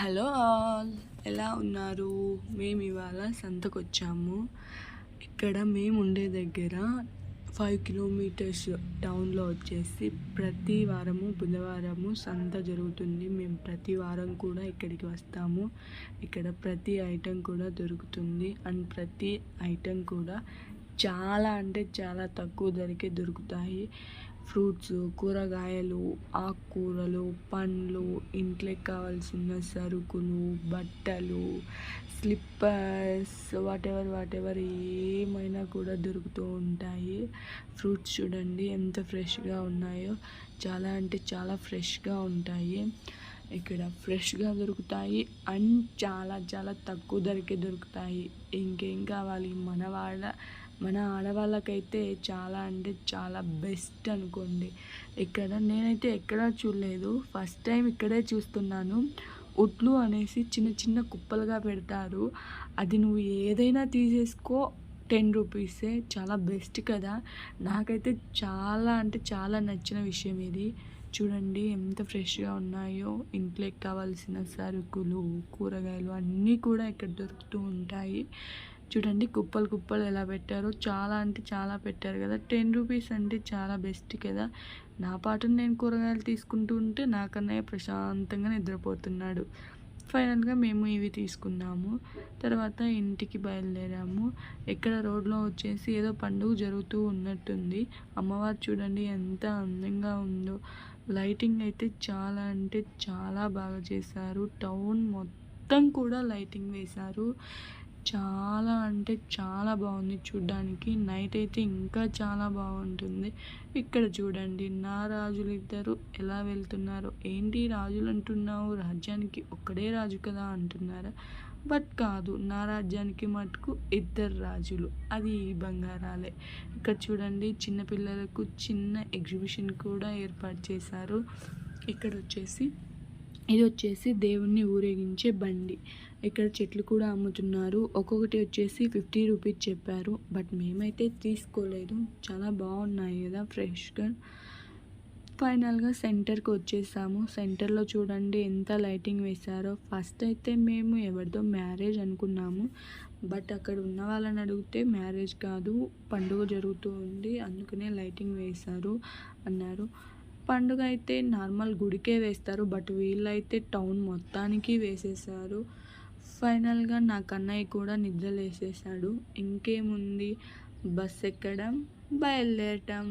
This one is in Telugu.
హలో ఆల్ ఎలా ఉన్నారు? మేము ఇవాళ సంతకు వచ్చాము ఇక్కడ మేము ఉండే దగ్గర ఫైవ్ కిలోమీటర్స్ టౌన్లో వచ్చేసి ప్రతి వారము బుధవారము సంత జరుగుతుంది. మేము ప్రతి వారం కూడా ఇక్కడికి వస్తాము. ఇక్కడ ప్రతి ఐటెం కూడా దొరుకుతుంది. అండ్ ప్రతి ఐటెం కూడా చాలా అంటే చాలా తక్కువ ధరకే దొరుకుతాయి. ఫ్రూట్స్ కూరగాయలు ఆకుకూరలు పండ్లు ఇంట్లోకి కావాల్సిన సరుకులు బట్టలు స్లిప్పర్స్ వాట్ ఎవర్ వాట్ ఏమైనా కూడా దొరుకుతూ ఉంటాయి. ఫ్రూట్స్ చూడండి ఎంత ఫ్రెష్గా ఉన్నాయో. చాలా అంటే చాలా ఫ్రెష్గా ఉంటాయి. ఇక్కడ ఫ్రెష్గా దొరుకుతాయి అండ్ చాలా చాలా తక్కువ ధరకే దొరుకుతాయి. ఇంకేం కావాలి? మన వాళ్ళ మన ఆడవాళ్ళకైతే చాలా అంటే చాలా బెస్ట్ అనుకోండి. ఇక్కడ నేనైతే ఎక్కడా చూడలేదు. ఫస్ట్ టైం ఇక్కడే చూస్తున్నాను. ఉట్లు అనేసి చిన్న చిన్న కుప్పలుగా పెడతారు. అది నువ్వు ఏదైనా తీసేసుకో. టెన్ రూపీసే. చాలా బెస్ట్ కదా. నాకైతే చాలా అంటే చాలా నచ్చిన విషయం ఇది. చూడండి ఎంత ఫ్రెష్గా ఉన్నాయో. ఇంట్లోకి కావాల్సిన సరుకులు కూరగాయలు అన్నీ కూడా ఇక్కడ దొరుకుతూ ఉంటాయి. చూడండి కుప్పలు కుప్పలు ఎలా పెట్టారో. చాలా అంటే చాలా పెట్టారు కదా. టెన్ రూపీస్ అంటే చాలా బెస్ట్ కదా. నా పాటను నేను కూరగాయలు తీసుకుంటూ ఉంటే నాకన్నయ్య ప్రశాంతంగా నిద్రపోతున్నాడు. ఫైనల్గా మేము ఇవి తీసుకున్నాము. తర్వాత ఇంటికి బయలుదేరాము. ఎక్కడ రోడ్లో వచ్చేసి ఏదో పండుగ జరుగుతూ ఉన్నట్టుంది. అమ్మవారు చూడండి ఎంత అందంగా ఉందో. లైటింగ్ అయితే చాలా అంటే చాలా బాగా చేశారు. టౌన్ మొత్తం కూడా లైటింగ్ వేశారు. చాలా అంటే చాలా బాగుంది చూడ్డానికి. నైట్ అయితే ఇంకా చాలా బాగుంటుంది. ఇక్కడ చూడండి నా రాజులు ఇద్దరు ఎలా వెళ్తున్నారు? ఏంటి రాజులు అంటున్నావు? రాజ్యానికి ఒక్కడే రాజు కదా అంటున్నారా? బట్ కాదు నా రాజ్యానికి మటుకు ఇద్దరు రాజులు. అది బంగారాలే. ఇక్కడ చూడండి చిన్నపిల్లలకు చిన్న ఎగ్జిబిషన్ కూడా ఏర్పాటు చేశారు. ఇక్కడ వచ్చేసి ఇది వచ్చేసి దేవుణ్ణి ఊరేగించే బండి. ఇక్కడ చెట్లు కూడా అమ్ముతున్నారు. ఒక్కొక్కటి వచ్చేసి ఫిఫ్టీ రూపీస్ చెప్పారు. బట్ మేమైతే తీసుకోలేదు. చాలా బాగున్నాయి కదా ఫ్రెష్గా. ఫైనల్గా సెంటర్కి వచ్చేసాము. సెంటర్లో చూడండి ఎంత లైటింగ్ వేశారో. ఫస్ట్ అయితే మేము ఎవరిదో మ్యారేజ్ అనుకున్నాము. బట్ అక్కడ ఉన్న వాళ్ళని అడిగితే మ్యారేజ్ కాదు పండుగ జరుగుతూ ఉంది అందుకనే లైటింగ్ వేశారు అన్నారు. పండుగ అయితే నార్మల్ గుడికే వేస్తారు. బట్ వీళ్ళైతే టౌన్ మొత్తానికి వేసేసారు ఫైనల్గా నా కన్నయ్య కూడా నిద్రలేసేసాడు ఇంకేముంది? బస్ ఎక్కడం? బయలుదేరటం.